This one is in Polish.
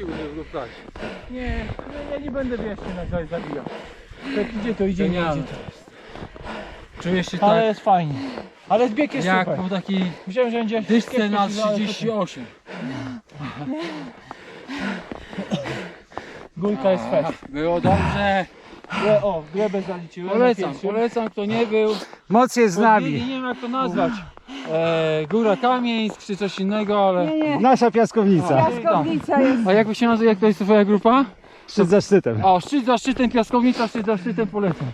siły, żeby go. Nie, no ja nie będę wiecznie na kraj zabijał. Jak idzie to idzie, nie Genialne. idzie to. Czujesz się Ale tak jest fajnie. Ale zbieg jest jak super. po takiej Myślałem, że będzie dyszce na ale super. 38. Górka jest fest. Było dobrze. Gle, o, glebę zaliczyłem. Polecam, polecam kto nie był. Moc jest z nami. Nie wiem jak to nazwać. E, Góra Kamieńsk czy coś innego, ale... Nie, nie. Nasza piaskownica. Piaskownica jest. A jakby się nazywa, jak to jest twoja grupa? Szczyt za szczytem. O, szczyt za szczytem, piaskownica, szczyt za szczytem polecam.